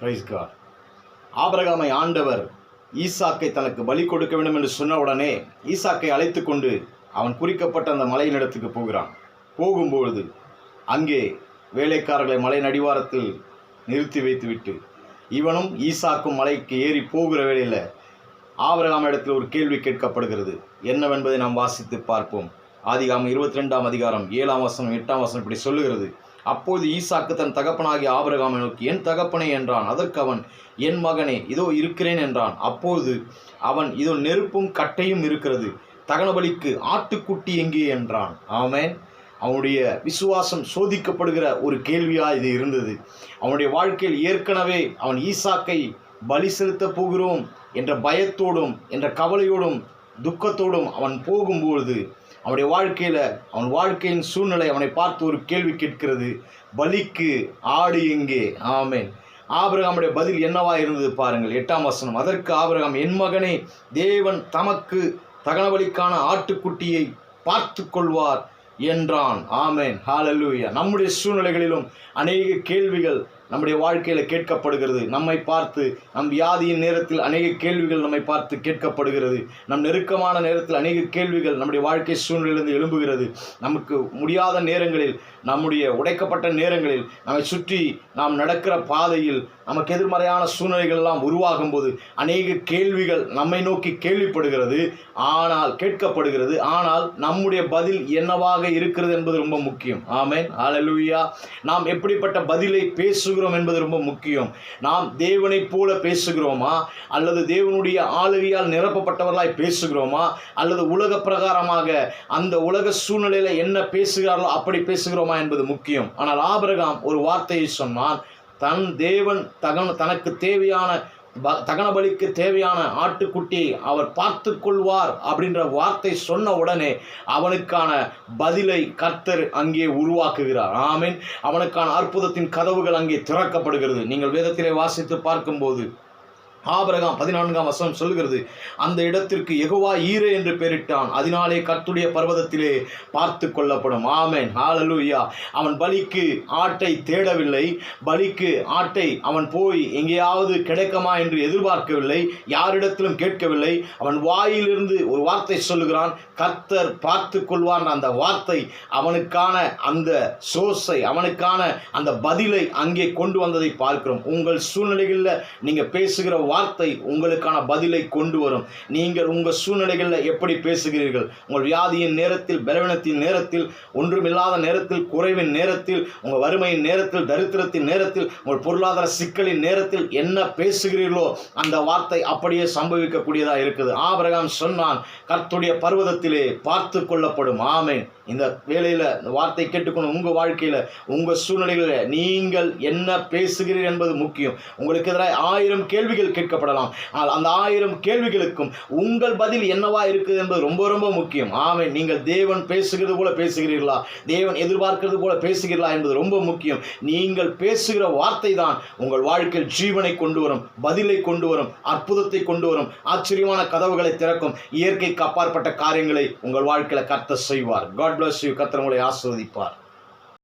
Price God ஆண்டவர் ஈசாக்கை தனக்கு பலி கொடுக்க வேண்டும் என்று சொன்ன உடனே ஈசாக்கை அழைத்து கொண்டு அவன் குறிக்கப்பட்ட அந்த மலையின் இடத்துக்கு போகிறான். போகும்பொழுது அங்கே வேலைக்காரர்களை மலை நடிவாரத்தில் நிறுத்தி வைத்துவிட்டு இவனும் ஈசாக்கும் மலைக்கு ஏறி போகிற வேளையில் ஆபிரகாம் இடத்தில் ஒரு கேள்வி கேட்கப்படுகிறது. என்னவென்பதை நாம் வாசித்து பார்ப்போம். ஆதிகாமம் இருபத்தி ரெண்டாம் அதிகாரம் ஏழாம் வசனம் எட்டாம் வசனம் இப்படி சொல்லுகிறது. அப்போது ஈசாக்கு தன் தகப்பனாகிய ஆபிரகாமை நோக்கி என் தகப்பனே என்றான். அதற்கு அவன் என் மகனே இதோ இருக்கிறேன் என்றான். அப்போது அவன் இதோ நெருப்பும் கட்டையும் இருக்கிறது. தகனபலிக்கு ஆட்டுக்குட்டி எங்கே? என்றான். ஆமேன். அவனுடைய விசுவாசம் சோதிக்கப்படுகிற ஒரு கேள்வியாக இது இருந்தது. அவனுடைய வாழ்க்கையில் ஏற்கனவே அவன் ஈசாக்கை பலி செலுத்தப் போகிறோம் என்ற பயத்தோடும் என்ற கவலையோடும் துக்கத்தோடும் அவன் போகும்பொழுது அவனுடைய வாழ்க்கையில் அவன் வாழ்க்கையின் சூழ்நிலை அவனை பார்த்து ஒரு கேள்வி கேட்கிறது. பலிக்கு ஆடு எங்கே? ஆமேன். ஆபிரகாமுடைய பதில் என்னவா இருந்தது பாருங்கள். எட்டாம் வசனம். அதற்கு ஆபிரகாம் என் மகனே தேவன் தமக்கு தகனபலிக்கான ஆட்டுக்குட்டியை பார்த்து கொள்வார் என்றான். ஆமேன். ஹalleluya. நம்முடைய சூழ்நிலைகளிலும் அநேக கேள்விகள் நம்முடைய வாழ்க்கையில் கேட்கப்படுகிறது. நம்மை பார்த்து நம் வியாதியின் நேரத்தில் அநேக கேள்விகள் நம்மை பார்த்து கேட்கப்படுகிறது. நம் நெருக்கமான நேரத்தில் அநேக கேள்விகள் நம்முடைய வாழ்க்கை சூழ்நிலையிலிருந்து எழும்புகிறது. நமக்கு முடியாத நேரங்களில் நம்முடைய உடைக்கப்பட்ட நேரங்களில் நம்மை சுற்றி நாம் நடக்கிற பாதையில் நமக்கு எதிர்மறையான சூழ்நிலைகள் எல்லாம் உருவாகும் போது அநேக கேள்விகள் நம்மை நோக்கி கேள்விப்படுகிறது ஆனால் கேட்கப்படுகிறது. ஆனால் நம்முடைய பதில் என்னவாக இருக்கிறது என்பது ரொம்ப முக்கியம். ஆமேன். ஆலலூயா நாம் எப்படிப்பட்ட பதிலை பேசுகிறோம் என்பது ரொம்ப முக்கியம். நாம் தேவனைப் போல பேசுகிறோமா? அல்லது தேவனுடைய ஆளுகையால் நிரப்பப்பட்டவர்களாய் பேசுகிறோமா? அல்லது உலக பிரகாரமாக அந்த உலக சூழ்நிலையில் என்ன பேசுகிறார்களோ அப்படி பேசுகிறோமா என்பது முக்கியம். ஆனால் ஆபரகாம் ஒரு வார்த்தையை சொன்னான் தன் தேவன் தகன் தனக்கு தேவையான ப- தகன பலிக்கு தேவையான ஆட்டுக்குட்டியை அவர் பார்த்து கொள்வார் அப்படின்ற வார்த்தை சொன்ன உடனே அவனுக்கான பதிலை கர்த்தர் அங்கே உருவாக்குகிறார். ஆமீன். அவனுக்கான அற்புதத்தின் கதவுகள் அங்கே திறக்கப்படுகிறது. நீங்கள் வேதத்திலே வாசித்து பார்க்கும்போது ஆபரகாம் பதினான்காம் வசனம் சொல்கிறது அந்த இடத்திற்கு எகுவா ஈரே என்று பெயரிட்டான். அதனாலே கர்த்துடைய பர்வதத்திலே பார்த்து கொள்ளப்படும். ஆமேன். ஆலலூயா அவன் பலிக்கு ஆட்டை தேடவில்லை. பலிக்கு ஆட்டை அவன் போய் எங்கேயாவது கிடைக்குமா என்று எதிர்பார்க்கவில்லை. யாரிடத்திலும் கேட்கவில்லை. அவன் வாயிலிருந்து ஒரு வார்த்தை சொல்லுகிறான். கர்த்தர் பார்த்து கொள்வான் அந்த வார்த்தை அவனுக்கான அந்த சோர்ஸை அவனுக்கான அந்த பதிலை அங்கே கொண்டு வந்ததை பார்க்கிறோம். உங்கள் சூழ்நிலைகளில் நீங்கள் பேசுகிற வார்த்தை உங்களுக்கான பதிலை கொண்டு வரும். நீங்கள் உங்கள் சூழ்நிலைகளில் எப்படி பேசுகிறீர்கள்? உங்கள் வியாதியின் நேரத்தில் பலவீனத்தின் நேரத்தில் ஒன்றுமில்லாத நேரத்தில் குறைவின் நேரத்தில் உங்கள் வறுமையின் நேரத்தில் தரித்திரத்தின் நேரத்தில் உங்கள் பொருளாதார சிக்கலின் நேரத்தில் என்ன பேசுகிறீர்களோ அந்த வார்த்தை அப்படியே சம்பவிக்கக்கூடியதாக இருக்குது. ஆபிரகாம் சொன்னான் கர்த்துடைய பர்வதத்திலே பார்த்து கொள்ளப்படும். ஆமை இந்த வேலையில் வார்த்தை கேட்டுக்கொண்டு உங்கள் வாழ்க்கையில் உங்கள் சூழ்நிலைகளில் நீங்கள் என்ன பேசுகிறீர்கள் என்பது முக்கியம். உங்களுக்கு எதிராக ஆயிரம் கேள்விகள் கேட்கப்படலாம். அந்த ஆயிரம் கேள்விகளுக்கும் உங்கள் பதில் என்னவா இருக்குது என்பது ரொம்ப ரொம்ப முக்கியம். ஆமை நீங்கள் தேவன் பேசுகிறது போல பேசுகிறீர்களா? தேவன் எதிர்பார்க்கிறது போல பேசுகிறீர்களா என்பது ரொம்ப முக்கியம். நீங்கள் பேசுகிற வார்த்தை தான் உங்கள் வாழ்க்கையில் ஜீவனை கொண்டு வரும் பதிலை கொண்டு வரும் அற்புதத்தை கொண்டு வரும் ஆச்சரியமான கதவுகளை திறக்கும் இயற்கைக்கு அப்பாற்பட்ட காரியங்களை உங்கள் வாழ்க்கையில் கர்த்தர் செய்வார். காட் பிளஸ் யூ கர்த்தர் உங்களை ஆஸ்வதிப்பார்